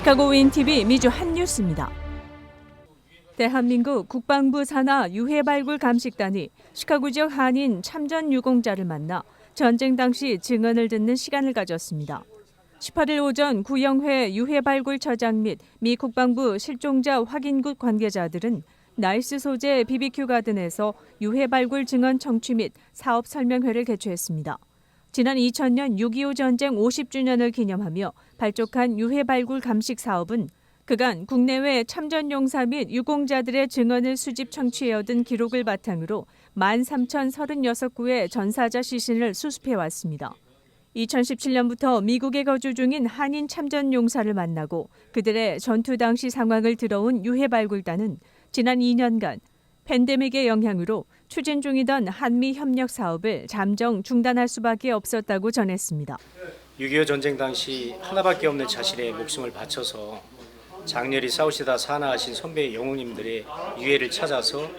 시카고 윈TV 미주 한뉴스입니다. 대한민국 국방부 산하 유해 발굴 감식단이 시카고 지역 한인 참전 유공자를 만나 전쟁 당시 증언을 듣는 시간을 가졌습니다. 18일 오전 구영회 유해 발굴 처장 및 미 국방부 실종자 확인국 관계자들은 나이스 소재 BBQ 가든에서 유해 발굴 증언 청취 및 사업 설명회를 개최했습니다. 지난 2000년 6.25 전쟁 50주년을 기념하며 발족한 유해 발굴 감식 사업은 그간 국내외 참전 용사 및 유공자들의 증언을 수집 청취해 얻은 기록을 바탕으로 13,036구의 전사자 시신을 수습해 왔습니다. 2017년부터 미국에 거주 중인 한인 참전 용사를 만나고 그들의 전투 당시 상황을 들어온 유해 발굴단은 지난 2년간 팬데믹의 영향으로 추진 중이던 한미 협력 사업을 잠정 중단할 수밖에 없었다고 전했습니다. 6.25 전쟁 당시 하나밖에 없는 자신의 목숨을 바쳐서 장렬히 싸우시다 사나하신 선배 영웅님들의 유해를 찾아서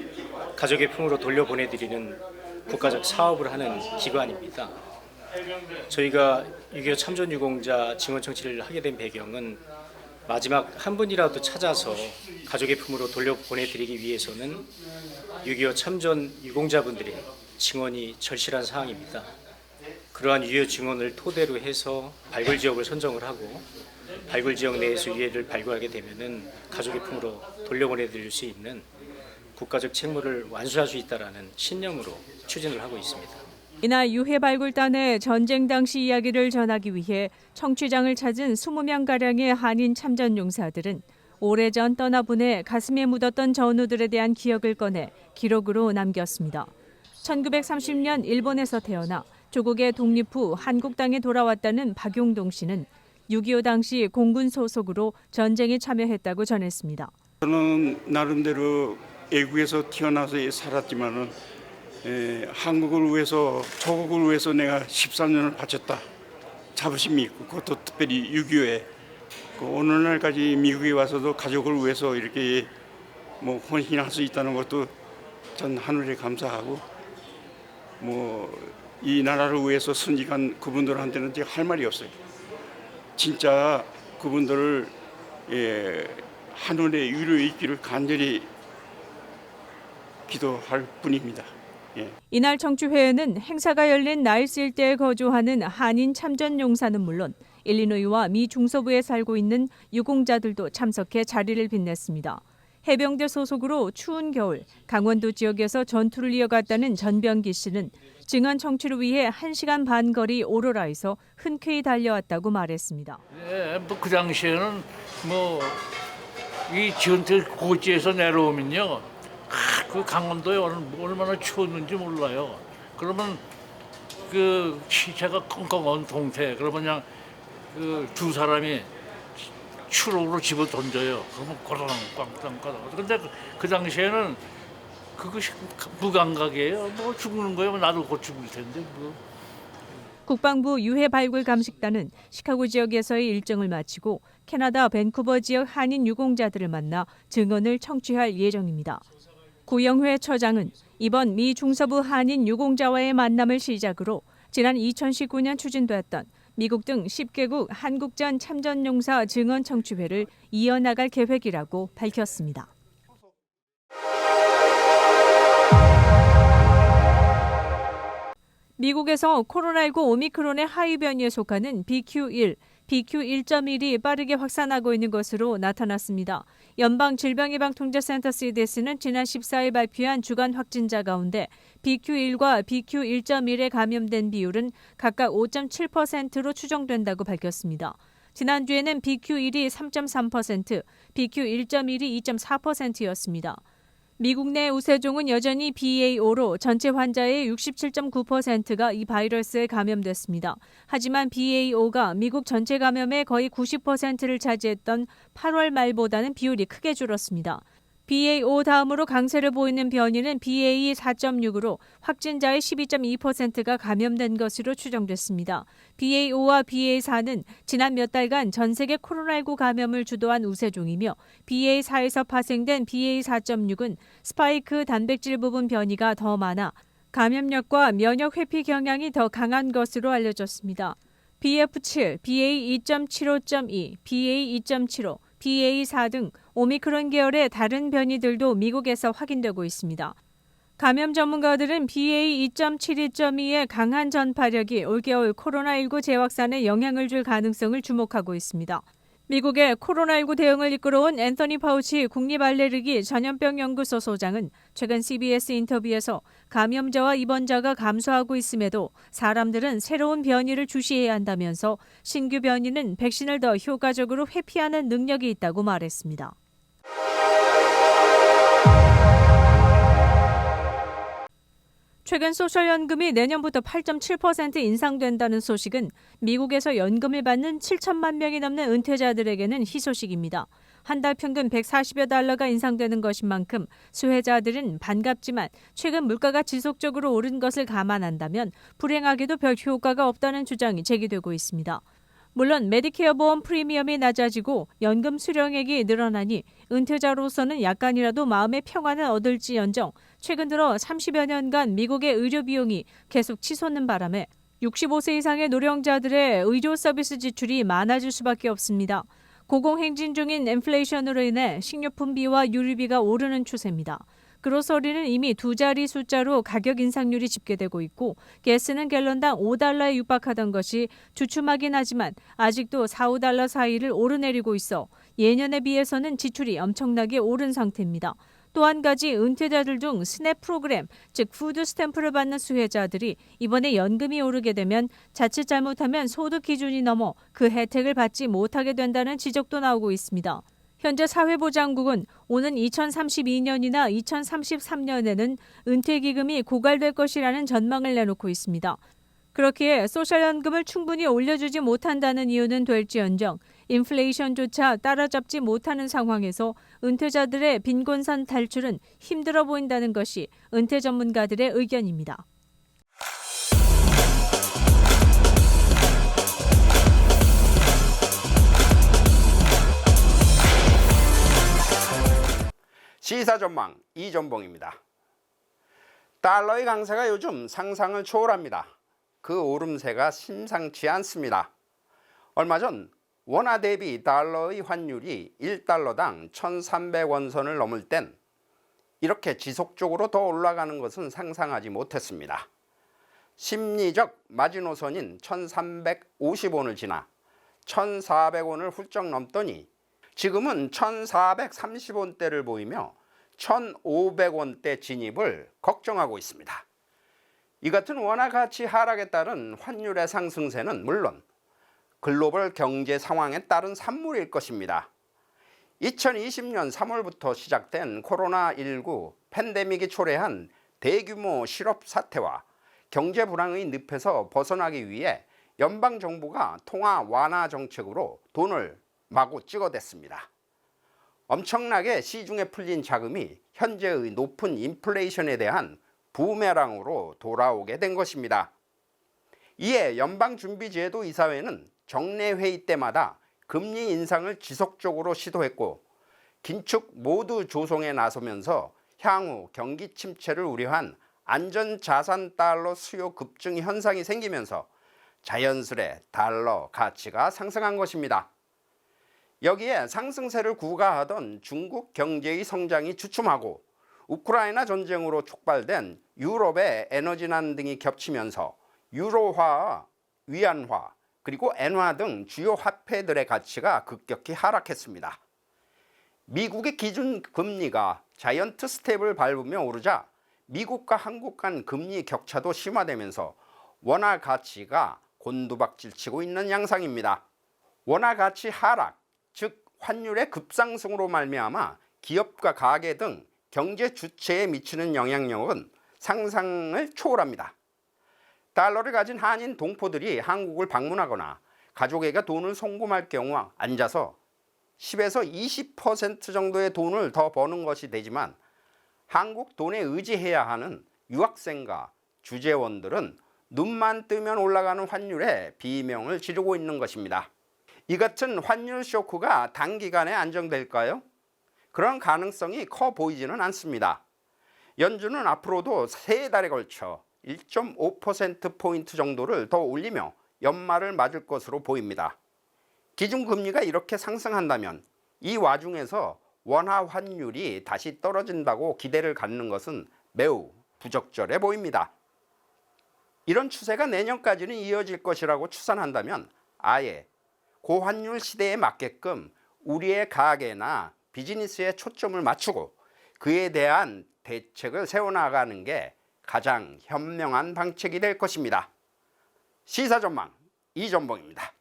가족의 품으로 돌려보내드리는 국가적 사업을 하는 기관입니다. 저희가 6.25 참전 유공자 증언 청취를 하게 된 배경은 마지막 한 분이라도 찾아서 가족의 품으로 돌려보내드리기 위해서는 6.25 참전 유공자분들의 증언이 절실한 사항입니다. 그러한 유해 증언을 토대로 해서 발굴 지역을 선정을 하고 발굴 지역 내에서 유해를 발굴하게 되면은 가족의 품으로 돌려보내드릴 수 있는 국가적 책무를 완수할 수 있다라는 신념으로 추진을 하고 있습니다. 이날 유해 발굴단의 전쟁 당시 이야기를 전하기 위해 청취장을 찾은 20명 가량의 한인 참전 용사들은 오래전 떠나보내 가슴에 묻었던 전우들에 대한 기억을 꺼내 기록으로 남겼습니다. 1930년 일본에서 태어나 조국의 독립 후 한국 땅에 돌아왔다는 박용동 씨는 6.25 당시 공군 소속으로 전쟁에 참여했다고 전했습니다. 저는 나름대로 애국에서 태어나서 살았지만은 에, 한국을 위해서 조국을 위해서 내가 13년을 바쳤다 자부심이 있고 그것도 특별히 6.25에 그 오늘날까지 미국에 와서도 가족을 위해서 이렇게 뭐 헌신할 수 있다는 것도 전 하늘에 감사하고 뭐 이 나라를 위해서 순직한 그분들한테는 제가 할 말이 없어요. 진짜 그분들을 예, 하늘의 위로에 있기를 간절히 기도할 뿐입니다. 예. 이날 청취회에는 행사가 열린 나일스 일대에 거주하는 한인 참전 용사는 물론 일리노이와 미 중서부에 살고 있는 유공자들도 참석해 자리를 빛냈습니다. 해병대 소속으로 추운 겨울 강원도 지역에서 전투를 이어갔다는 전병기 씨는 증언 청취를 위해 1시간 반 거리 오로라에서 흔쾌히 달려왔다고 말했습니다. 예, 뭐그 당시에는 뭐 이 전투 고지에서 내려오면요, 아, 그 강원도에 얼- 얼마나 추웠는지 몰라요. 그러면 그 시체가 꽁꽁한 동태, 그러면 그냥 그 두 사람이 추록으로 집어 던져요. 그러면 꼬랑 꽝땅 까당. 근데 그, 그 당시에는 그것이 무감각이에요. 뭐 죽는 거예요. 나도 곧 죽을 텐데 뭐. 국방부 유해 발굴 감식단은 시카고 지역에서의 일정을 마치고 캐나다 밴쿠버 지역 한인 유공자들을 만나 증언을 청취할 예정입니다. 구영회 처장은 이번 미 중서부 한인 유공자와의 만남을 시작으로 지난 2019년 추진됐던 미국 등 10개국 한국전 참전용사 증언 청취회를 이어나갈 계획이라고 밝혔습니다. 미국에서 코로나19 오미크론의 하위 변이에 속하는 BQ1, BQ1.1이 빠르게 확산하고 있는 것으로 나타났습니다. 연방 질병예방통제센터 CDC는 지난 14일 발표한 주간 확진자 가운데 BQ1과 BQ1.1에 감염된 비율은 각각 5.7%로 추정된다고 밝혔습니다. 지난주에는 BQ1이 3.3%, BQ1.1이 2.4%였습니다. 미국 내 우세종은 여전히 BA5로 전체 환자의 67.9%가 이 바이러스에 감염됐습니다. 하지만 BA5가 미국 전체 감염의 거의 90%를 차지했던 8월 말보다는 비율이 크게 줄었습니다. BA5 다음으로 강세를 보이는 변이는 BA 4.6으로 확진자의 12.2%가 감염된 것으로 추정됐습니다. BA5와 BA4는 지난 몇 달간 전 세계 코로나19 감염을 주도한 우세종이며 BA4에서 파생된 BA 4.6은 스파이크 단백질 부분 변이가 더 많아 감염력과 면역 회피 경향이 더 강한 것으로 알려졌습니다. BF7, BA2.75.2, BA2.75, BA4 등 오미크론 계열의 다른 변이들도 미국에서 확인되고 있습니다. 감염 전문가들은 BA2.72.2의 강한 전파력이 올겨울 코로나19 재확산에 영향을 줄 가능성을 주목하고 있습니다. 미국의 코로나19 대응을 이끌어온 앤서니 파우치 국립알레르기 전염병 연구소 소장은 최근 CBS 인터뷰에서 감염자와 입원자가 감소하고 있음에도 사람들은 새로운 변이를 주시해야 한다면서 신규 변이는 백신을 더 효과적으로 회피하는 능력이 있다고 말했습니다. 최근 소셜연금이 내년부터 8.7% 인상된다는 소식은 미국에서 연금을 받는 7천만 명이 넘는 은퇴자들에게는 희소식입니다. 한 달 평균 140여 달러가 인상되는 것인 만큼 수혜자들은 반갑지만 최근 물가가 지속적으로 오른 것을 감안한다면 불행하게도 별 효과가 없다는 주장이 제기되고 있습니다. 물론 메디케어 보험 프리미엄이 낮아지고 연금 수령액이 늘어나니 은퇴자로서는 약간이라도 마음의 평안을 얻을지언정 최근 들어 30여 년간 미국의 의료 비용이 계속 치솟는 바람에 65세 이상의 노령자들의 의료 서비스 지출이 많아질 수밖에 없습니다. 고공행진 중인 인플레이션으로 인해 식료품비와 유류비가 오르는 추세입니다. 그로서리는 이미 두 자리 숫자로 가격 인상률이 집계되고 있고 가스는 갤런당 5달러에 육박하던 것이 주춤하긴 하지만 아직도 4, 5달러 사이를 오르내리고 있어 예년에 비해서는 지출이 엄청나게 오른 상태입니다. 또 한 가지 은퇴자들 중 스냅 프로그램, 즉 푸드 스탬프를 받는 수혜자들이 이번에 연금이 오르게 되면 자칫 잘못하면 소득 기준이 넘어 그 혜택을 받지 못하게 된다는 지적도 나오고 있습니다. 현재 사회보장국은 오는 2032년이나 2033년에는 은퇴기금이 고갈될 것이라는 전망을 내놓고 있습니다. 그렇기에 소셜연금을 충분히 올려주지 못한다는 이유는 될지언정 인플레이션조차 따라잡지 못하는 상황에서 은퇴자들의 빈곤선 탈출은 힘들어 보인다는 것이 은퇴 전문가들의 의견입니다. 시사 전망 이전봉입니다. 달러의 강세가 요즘 상상을 초월합니다. 그 오름세가 심상치 않습니다. 얼마 전 원화 대비 달러의 환율이 1달러당 1,300원 선을 넘을 땐 이렇게 지속적으로 더 올라가는 것은 상상하지 못했습니다. 심리적 마지노선인 1,350원을 지나 1,400원을 훌쩍 넘더니 지금은 1,430원대를 보이며 1,500원대 진입을 걱정하고 있습니다. 이 같은 원화 가치 하락에 따른 환율의 상승세는 물론 글로벌 경제 상황에 따른 산물일 것입니다. 2020년 3월부터 시작된 코로나19 팬데믹이 초래한 대규모 실업 사태와 경제 불황의 늪에서 벗어나기 위해 연방 정부가 통화 완화 정책으로 돈을 마구 찍어댔습니다. 엄청나게 시중에 풀린 자금이 현재의 높은 인플레이션에 대한 부메랑으로 돌아오게 된 것입니다. 이에 연방준비제도 이사회는 정례 회의 때마다 금리 인상을 지속적으로 시도했고 긴축 모두 조성에 나서면서 향후 경기 침체를 우려한 안전자산 달러 수요 급증 현상이 생기면서 자연스레 달러 가치가 상승한 것입니다. 여기에 상승세를 구가하던 중국 경제의 성장이 주춤하고 우크라이나 전쟁으로 촉발된 유럽의 에너지난 등이 겹치면서 유로화, 위안화, 그리고 엔화 등 주요 화폐들의 가치가 급격히 하락했습니다. 미국의 기준 금리가 자이언트 스텝을 밟으며 오르자 미국과 한국 간 금리 격차도 심화되면서 원화 가치가 곤두박질치고 있는 양상입니다. 원화 가치 하락, 즉 환율의 급상승으로 말미암아 기업과 가계 등 경제 주체에 미치는 영향력은 상상을 초월합니다. 달러를 가진 한인 동포들이 한국을 방문하거나 가족에게 돈을 송금할 경우 앉아서 10에서 20% 정도의 돈을 더 버는 것이 되지만 한국 돈에 의지해야 하는 유학생과 주재원들은 눈만 뜨면 올라가는 환율에 비명을 지르고 있는 것입니다. 이 같은 환율 쇼크가 단기간에 안정될까요? 그런 가능성이 커 보이지는 않습니다. 연준은 앞으로도 세 달에 걸쳐 1.5%포인트 정도를 더 올리며 연말을 맞을 것으로 보입니다. 기준금리가 이렇게 상승한다면 이 와중에서 원화 환율이 다시 떨어진다고 기대를 갖는 것은 매우 부적절해 보입니다. 이런 추세가 내년까지는 이어질 것이라고 추산한다면 아예 고환율 시대에 맞게끔 우리의 가게나 비즈니스에 초점을 맞추고 그에 대한 대책을 세워나가는 게 가장 현명한 방책이 될 것입니다. 시사 전망 이전봉입니다.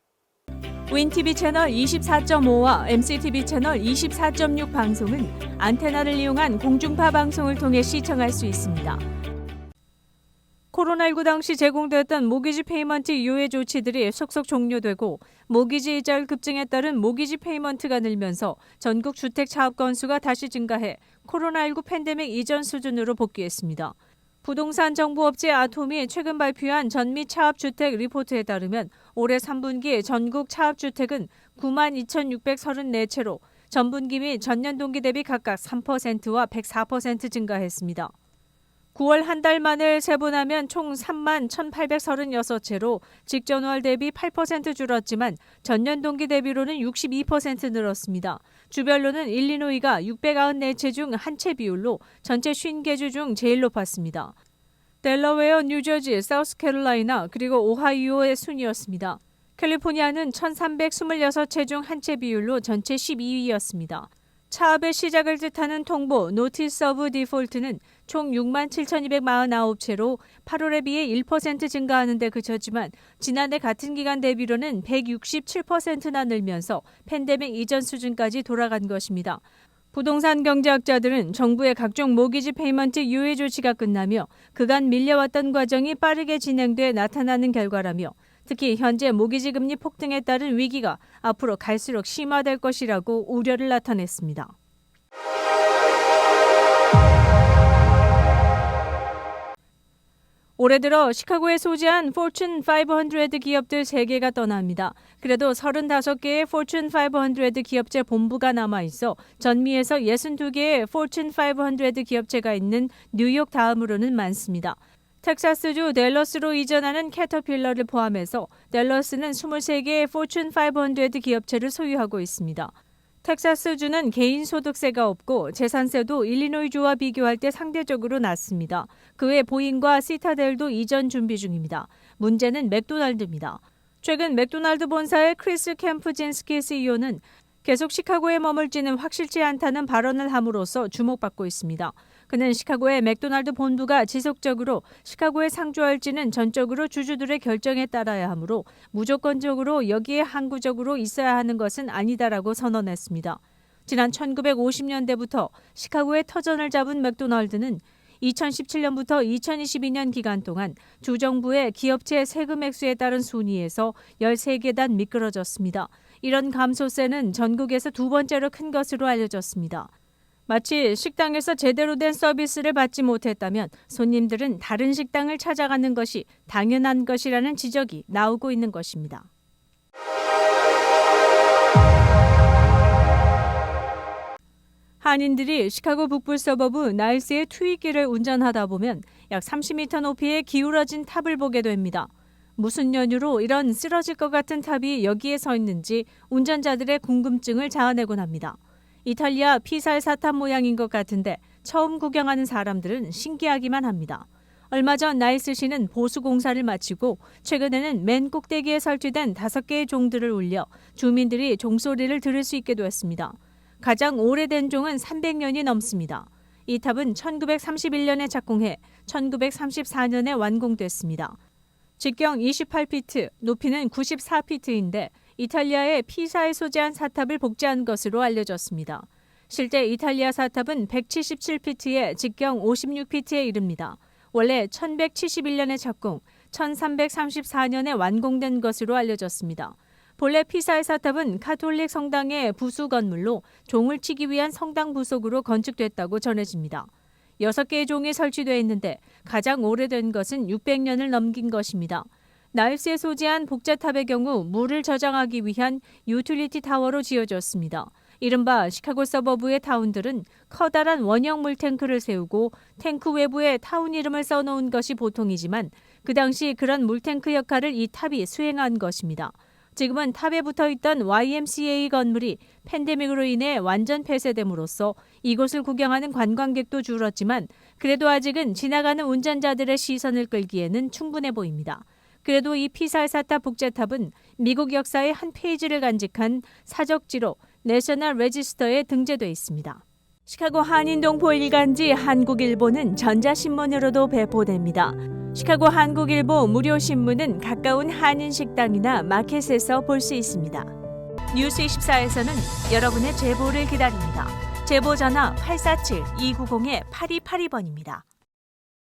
윈TV 채널 24.5와 MCTV 채널 24.6 방송은 안테나를 이용한 공중파 방송을 통해 시청할 수 있습니다. 코로나19 당시 제공되었던 모기지 페이먼트 유예 조치들이 속속 종료되고 모기지 이자율 급증에 따른 모기지 페이먼트가 늘면서 전국 주택 차업 건수가 다시 증가해 코로나19 팬데믹 이전 수준으로 복귀했습니다. 부동산 정보업체 아톰이 최근 발표한 전미 차압주택 리포트에 따르면 올해 3분기 전국 차압주택은 9만 2,634채로 전분기 및 전년 동기 대비 각각 3%와 104% 증가했습니다. 9월 한 달 만을 세분하면 총 3만 1,836채로 직전월 대비 8% 줄었지만 전년 동기 대비로는 62% 늘었습니다. 주별로는 일리노이가 694채 중 한 채 비율로 전체 50개주 중 제일 높았습니다. 델러웨어, 뉴저지, 사우스캐롤라이나 그리고 오하이오의 순이었습니다. 캘리포니아는 1,326채 중 한 채 비율로 전체 12위였습니다. 차압의 시작을 뜻하는 통보 노티스 오브 디폴트는 총 6만 7,249채로 8월에 비해 1% 증가하는 데 그쳤지만 지난해 같은 기간 대비로는 167%나 늘면서 팬데믹 이전 수준까지 돌아간 것입니다. 부동산 경제학자들은 정부의 각종 모기지 페이먼트 유예 조치가 끝나며 그간 밀려왔던 과정이 빠르게 진행돼 나타나는 결과라며 특히 현재 모기지 금리 폭등에 따른 위기가 앞으로 갈수록 심화될 것이라고 우려를 나타냈습니다. 올해 들어 시카고에 소재한 포춘 500 기업들 3개가 떠납니다. 그래도 35개의 포춘 500 기업체 본부가 남아 있어 전미에서 62개의 포춘 500 기업체가 있는 뉴욕 다음으로는 많습니다. 텍사스주 댈러스로 이전하는 캐터필러를 포함해서 댈러스는 23개의 포춘 500 기업체를 소유하고 있습니다. 텍사스주는 개인 소득세가 없고 재산세도 일리노이주와 비교할 때 상대적으로 낮습니다. 그 외 보잉과 시타델도 이전 준비 중입니다. 문제는 맥도날드입니다. 최근 맥도날드 본사의 크리스 캠프진스키 CEO는 계속 시카고에 머물지는 확실치 않다는 발언을 함으로써 주목받고 있습니다. 그는 시카고의 맥도날드 본부가 지속적으로 시카고에 상주할지는 전적으로 주주들의 결정에 따라야 하므로 무조건적으로 여기에 항구적으로 있어야 하는 것은 아니다라고 선언했습니다. 지난 1950년대부터 시카고에 터전을 잡은 맥도날드는 2017년부터 2022년 기간 동안 주정부의 기업체 세금 액수에 따른 순위에서 13계단 미끄러졌습니다. 이런 감소세는 전국에서 두 번째로 큰 것으로 알려졌습니다. 마치 식당에서 제대로 된 서비스를 받지 못했다면 손님들은 다른 식당을 찾아가는 것이 당연한 것이라는 지적이 나오고 있는 것입니다. 한인들이 시카고 북부 서버브 나일스의 트윗길을 운전하다 보면 약 30m 높이의 기울어진 탑을 보게 됩니다. 무슨 연유로 이런 쓰러질 것 같은 탑이 여기에 서 있는지 운전자들의 궁금증을 자아내곤 합니다. 이탈리아 피살 사탑 모양인 것 같은데 처음 구경하는 사람들은 신기하기만 합니다. 얼마 전 나이스시는 보수 공사를 마치고 최근에는 맨 꼭대기에 설치된 다섯 개의 종들을 울려 주민들이 종소리를 들을 수 있게 되었습니다. 가장 오래된 종은 300년이 넘습니다. 이 탑은 1931년에 착공해 1934년에 완공됐습니다. 직경 28피트, 높이는 94피트인데 이탈리아의 피사에 소재한 사탑을 복제한 것으로 알려졌습니다. 실제 이탈리아 사탑은 177피트에 직경 56피트에 이릅니다. 원래 1171년에 착공, 1334년에 완공된 것으로 알려졌습니다. 본래 피사의 사탑은 카톨릭 성당의 부수 건물로 종을 치기 위한 성당 부속으로 건축됐다고 전해집니다. 6개의 종이 설치되어 있는데 가장 오래된 것은 600년을 넘긴 것입니다. 나일스에 소재한 복제탑의 경우 물을 저장하기 위한 유틸리티 타워로 지어졌습니다. 이른바 시카고 서버브의 타운들은 커다란 원형 물탱크를 세우고 탱크 외부에 타운 이름을 써놓은 것이 보통이지만 그 당시 그런 물탱크 역할을 이 탑이 수행한 것입니다. 지금은 탑에 붙어 있던 YMCA 건물이 팬데믹으로 인해 완전 폐쇄됨으로써 이곳을 구경하는 관광객도 줄었지만 그래도 아직은 지나가는 운전자들의 시선을 끌기에는 충분해 보입니다. 그래도 이 피살사타 북제탑은 미국 역사의 한 페이지를 간직한 사적지로 내셔널 레지스터에 등재돼 있습니다. 시카고 한인동 보일간지 한국일보는 전자신문으로도 배포됩니다. 시카고 한국일보 무료 신문은 가까운 한인 식당이나 마켓에서 볼 수 있습니다. 뉴스 24에서는 여러분의 제보를 기다립니다. 제보 전화 847-290-8282번입니다.